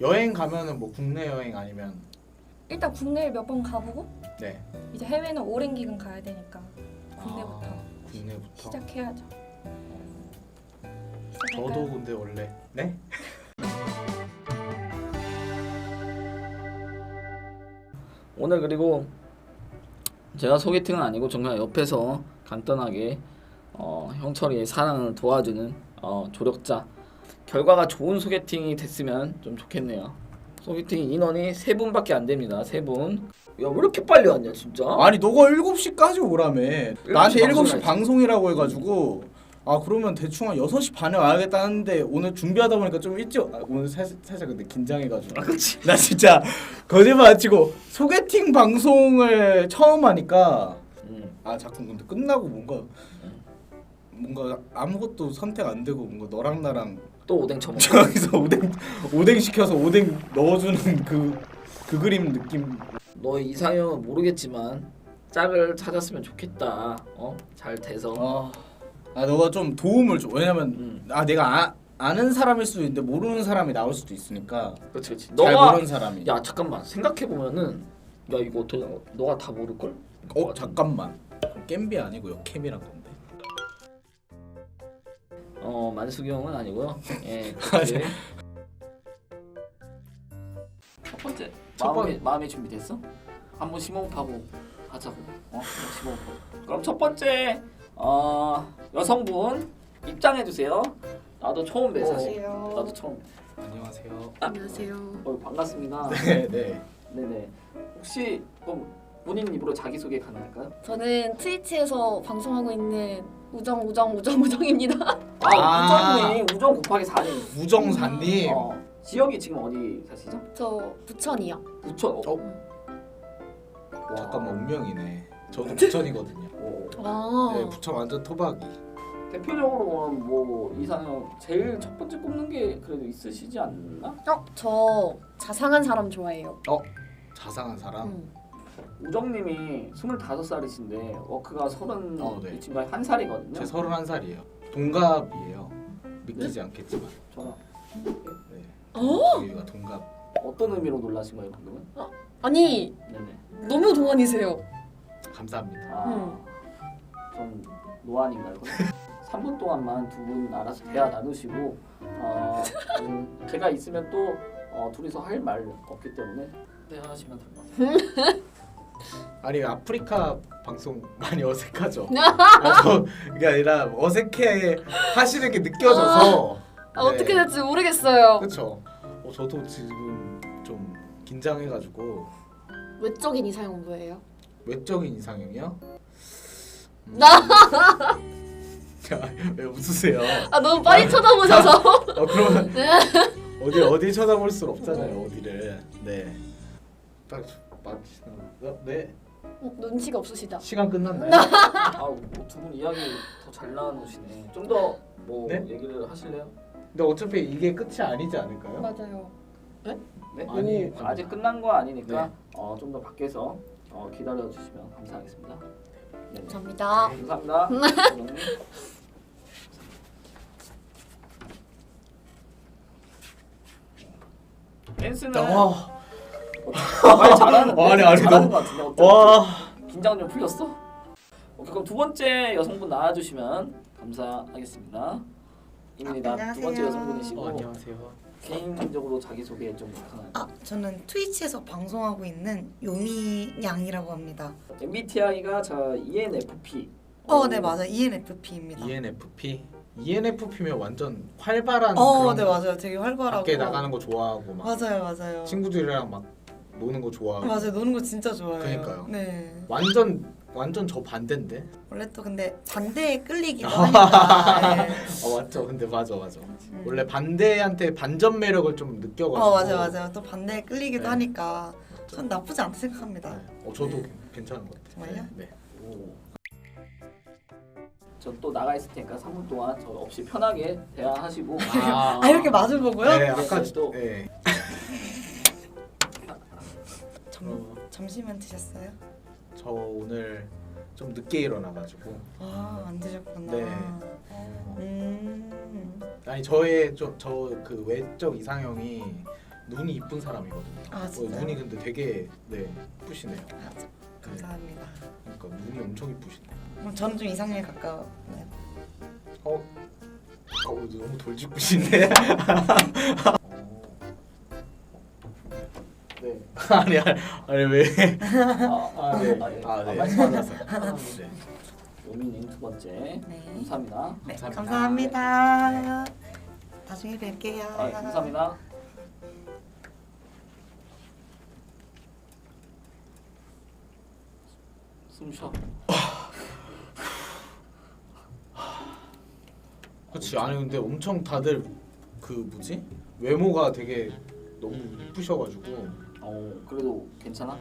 여행 가면은 뭐 국내 여행 아니면? 일단 국내를 몇 번 가보고 네. 이제 해외는 오랜 기간 가야 되니까 국내부터 아, 국내부터? 시작해야죠. 저도 시작할까요? 근데 원래 네? 오늘 그리고 제가 소개팅은 아니고 정말 옆에서 간단하게 어, 형철이의 사랑을 도와주는 어, 조력자 결과가 좋은 소개팅이 됐으면 좀 좋겠네요. 소개팅 인원이 세 분밖에 안 됩니다. 세 분. 야 왜 이렇게 빨리 왔냐 진짜? 아니 너가 7시까지 오라며 나한테 7시 방송이라지. 방송이라고 해가지고 아 그러면 대충 한 6시 반에 와야겠다는데 오늘 준비하다 보니까 좀 일찍 아, 오늘 살짝, 살짝 근데 긴장해가지고 아, 그치. 나 진짜 거짓말 안 치고 소개팅 방송을 처음 하니까 음. 아 자꾸 근데 끝나고 뭔가 뭔가 아무것도 선택 안 되고 뭔가 너랑 나랑 또 오뎅 처먹. 저기서 오뎅 오뎅 시켜서 오뎅 넣어주는 그 그 그림 느낌 너 이상형은 모르겠지만 짝을 찾았으면 좋겠다. 어? 잘 돼서. 아, 아 너가 좀 도움을 줘 왜냐면 음. 아 내가 아, 아는 사람일 수도 있는데 모르는 사람이 나올 수도 있으니까 그렇지 그렇지. 잘 너가 모르는 사람이 야 잠깐만 생각해 보면은 야 이거 어떻게 너가 다 모를 걸? 어 잠깐만 겜비 아니고 역캠이란 건데 어 만숙이 형은 아니고요. 예. 첫 번째 첫 마음이 번- 마음이 준비됐어? 한번 심호흡하고 하자고. 어? 심호흡. 그럼 첫 번째 어 여성분 입장해 주세요. 나도 처음 뵈 사실. 나도 처음. 안녕하세요 안녕하세요. 어 반갑습니다. 네 네 네네. 혹시 그럼 본인 입으로 자기 소개 가능할까요? 저는 트위치에서 방송하고 있는 우정 우정 우정 우정입니다. 아, 아. 우정이 우정 곱하기 4님. 우정사님 어, 지역이 지금 어디 사시죠? 저 부천이요. 부천. 어? 어? 와. 잠깐만 운명이네 저도 부천이거든요 어. 아. 네 부천 완전 토박이 대표적으로 뭐 이상형 제일 첫 번째 꼽는 게 그래도 있으시지 않나? 어, 저 자상한 사람 좋아해요. 자상한 사람 음. 우정님이 25살이신데 워크가 30 어, 네. 이 친구가 한 살이거든요. 제 31살이에요 동갑이에요 믿기지 않겠지만 저랑 네 어? 저희가 동갑 어떤 의미로 놀라신 거예요 방금은? 아니 네네. 너무 동안이세요. 감사합니다 아, 음. 좀 노안인가요? 3분 동안만 두 분 알아서 대화 나누시고 어, 음, 제가 있으면 또 어, 둘이서 할 말 없기 때문에 대화하시면 됩니다. 아 니 아프리카 방송 많이 어색하죠. 아, 저, 그게 아니라 어색해 하시는 게 느껴져서. 아, 어떻게 될지 모르겠어요. 그렇죠. 어, 저도 지금 좀 긴장해가지고 외적인 이상형은 뭐예요? 외적인 이상형이요? 음. 나- 야, 왜 웃으세요? 아 너무 빨리 쳐다보셔서. 어 그러면 어디 어디 쳐다볼 수 없잖아요 어디를. 네. 딱 맞히나? 네. 어, 눈치가 없으시다. 시간 끝났나요? 아두 분 이야기 더 잘 나누시네. 좀 더 뭐 네? 얘기를 하실래요? 근데 어차피 이게 끝이 아니지 않을까요? 맞아요. 네? 아니, 오, 아직 끝난 거 아니니까 네. 어, 좀 더 밖에서 어, 기다려 주시면 감사하겠습니다. 네. 감사합니다. 감사합니다. 우정님. 댄스는 와. 말 잘하는 아니, 아니, 잘하는 너무- 것 같은데 어때? 와. 긴장 좀 풀렸어? 오케이 그럼 두 번째 여성분 나와주시면 감사하겠습니다. 입니다. 두 번째 안녕하세요. 여성분이시고 어, 안녕하세요. 개인적으로 자기 소개 좀 부탁드립니다. 아, 저는 트위치에서 방송하고 있는 요미 양이라고 합니다. MBTI가 자 ENFP. 어, 네 맞아요. ENFP입니다. ENFP. ENFP면 완전 활발한 어, 그런 네 맞아요. 되게 활발하고. 밖에 나가는 거 좋아하고 막 맞아요, 맞아요. 친구들이랑 막 노는 거 좋아하고 맞아요. 노는 거 진짜 좋아해요. 그러니까요. 네. 완전 완전 저 반대인데. 원래 또 근데 반대에 끌리기도 하니까. 네. 어 맞죠. 근데 맞아 맞아. 음. 원래 반대한테 반전 매력을 좀 느껴가지고. 어, 맞아요, 맞아요. 또 반대에 끌리기도 네. 하니까 전 나쁘지 않다 생각합니다. 네. 어 저도 괜찮은 것 같아요. 정말요? 네. 전또 나가 있을 테니까 3분 동안 저 없이 편하게 대화하시고 아, 아, 이렇게 마주 보고요? 네, 아까 네, 또- 네. 점, 어, 점심은 드셨어요? 저 오늘 좀 늦게 일어나가지고. 아, 안 드셨구나. 네. 음. 아니 저의 저그 외적 이상형이 눈이 이쁜 사람이거든요. 아 어, 진짜요? 눈이 근데 되게 네 이쁘시네요. 아, 네, 감사합니다. 그러니까 눈이 엄청 이쁘시네. 그럼 저는 좀 이상형에 가까워요. 어, 어 너무 돌직구신데. 어. 네. 아니 아니 아니 왜? 아, 아, 네. 아, 예. 아, 네. 아, 말씀하세요. 네. 요미님 두 번째. 네. 감사합니다. 네, 감사합니다. 감사합니다. 나중에 뵐게요. 아, 감사합니다. 숨 쉬어. 그렇지. 아니 근데 엄청 다들 그 뭐지 외모가 되게 너무 이쁘셔 가지고 어, 그래도 괜찮아?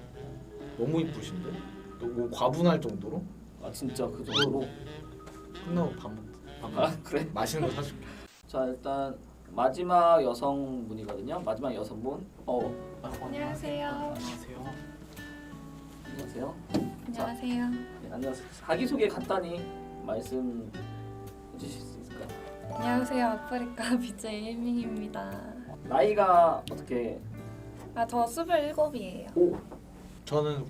너무 이쁘신데 너무 과분할 정도로 아 진짜 그 정도로? 끝나고 밥 먹. 아 그래? 맛있는 거 사줄게. 자 일단 마지막 여성분이거든요. 마지막 여성분. 어 안녕하세요. 안녕하세요. 안녕하세요. 안녕하세요. 네, 안녕하세요. 자기 소개 간단히 말씀 해주실 수 있을까요? 안녕하세요. 아프리카 BJ 일밍입니다. 나이가 어떻게? 아저 스물일곱이에요. 오 저는 구,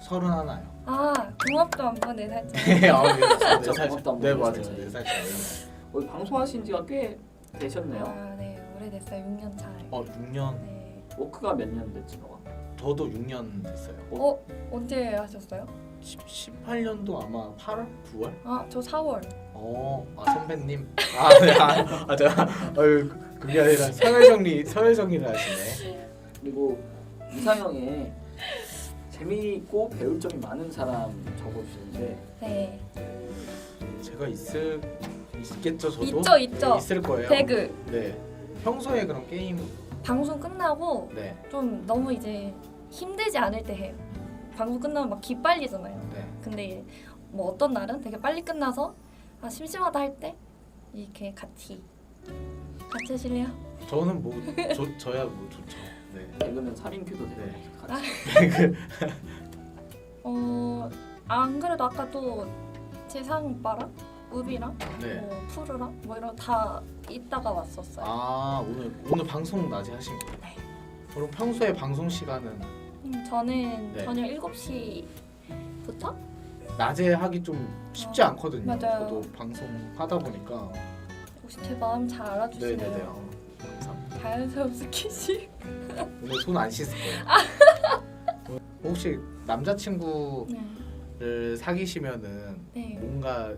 서른 하나요. 아 궁합도 한번 네 살짝. 네, 아, 네, 네, 살 고맙다, 네 뭐. 맞아요. 네살 차이. 어, 방송하신 지가 꽤 되셨네요. 아 네 오래됐어요. 6년 차예요. 어 6년. 네. 워크가 몇 년 됐지 너가? 저도 6년 됐어요. 어 언제 하셨어요? 18년도 아마 8월, 9월? 아저 4월. 어, 아 선배님. 아, 네, 아, 아, 제가, 어유 그게 아니라 서열 정리, 서열 정리를 하시네. 그리고 이상형에 재미있고 배울 점이 많은 사람 적어주시는데 네. 제가 있을 있겠죠, 저도. 있죠 있죠. 네, 있을 거예요. 배그 네. 평소에 그럼 게임, 방송 끝나고 네, 좀 너무 이제 힘들지 않을 때 해요. 방송 끝나면 막 기빨리잖아요. 네. 근데 뭐 어떤 날은 되게 빨리 끝나서 아 심심하다 할 때 이렇게 같이 같이 하실래요? 저는 뭐, 저, 저야 뭐 좋죠. 네. 배그는 3인 큐도 되고 네. 같이 어, 안 그래도 아까 또 재상 오빠랑 우비랑 네. 뭐 푸르랑 뭐 이런 다 있다가 왔었어요. 아 오늘 오늘 방송 낮에 하신 거예요? 네. 그럼 평소에 방송 시간은 음, 저는 네. 저녁 7시부터 낮에 하기 좀 쉽지 어, 않거든요. 맞아요. 저도 방송 하다 보니까. 혹시 제 마음 잘 알아주시네요. 네네네. 어, 감사합니다. 자연스러운 스킨십. 오늘 손 안 씻을 거예요. 혹시 남자친구를 네. 사귀시면은 네. 뭔가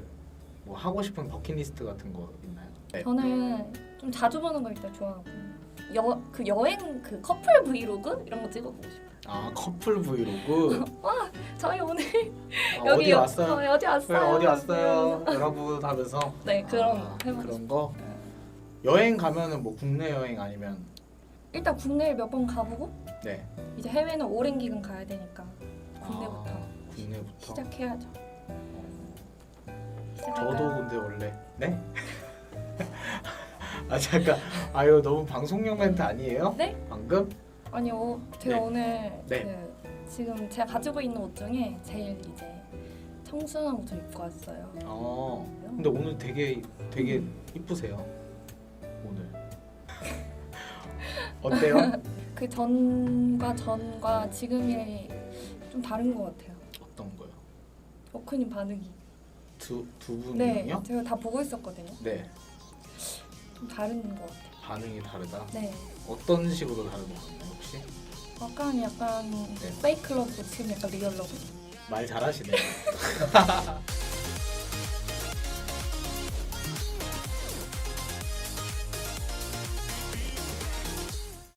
뭐 하고 싶은 버킷리스트 같은 거 있나요? 네. 저는 좀 자주 보는 거 일단 좋아하고 여 그 여행 그 커플 브이로그 이런 거 찍어보고 싶어요. 아 커플 브이로그. 저희 오늘 아, 여기 어디 왔어요? 어, 어디 네, 왔어요? 어디 왔어요? 여러분 하면서. 네 그런 아, 거 해보고 그런 거. 여행 가면은 뭐 국내 여행 아니면 일단 국내를 몇 번 가보고 네. 이제 해외는 오랜 기간 가야 되니까 국내부터 아, 국내부터. 시작해야죠. 저도 시작할까요? 근데 원래 네? 아 잠깐 아유 너무 방송용 멘트 아니에요? 네? 방금? 아니요 제가 네. 오늘 네. 그 지금 제가 가지고 있는 옷 중에 제일 이제 청순한 옷을 입고 왔어요. 어 근데 오늘 되게 되게 이쁘세요 오늘 어때요? 그 전과 전과 지금이 좀 다른 것 같아요. 어떤 거요? 워크님 반응이. 두, 두 네, 분이요? 제가 다 보고 있었거든요. 네 좀 다른 것 같아요. 반응이 다르다 네, 어떤 식으로 다른 것 같나요 혹시? 약간 약간 네. 페이크 러브 지금 약간 리얼 러브. 말 잘하시네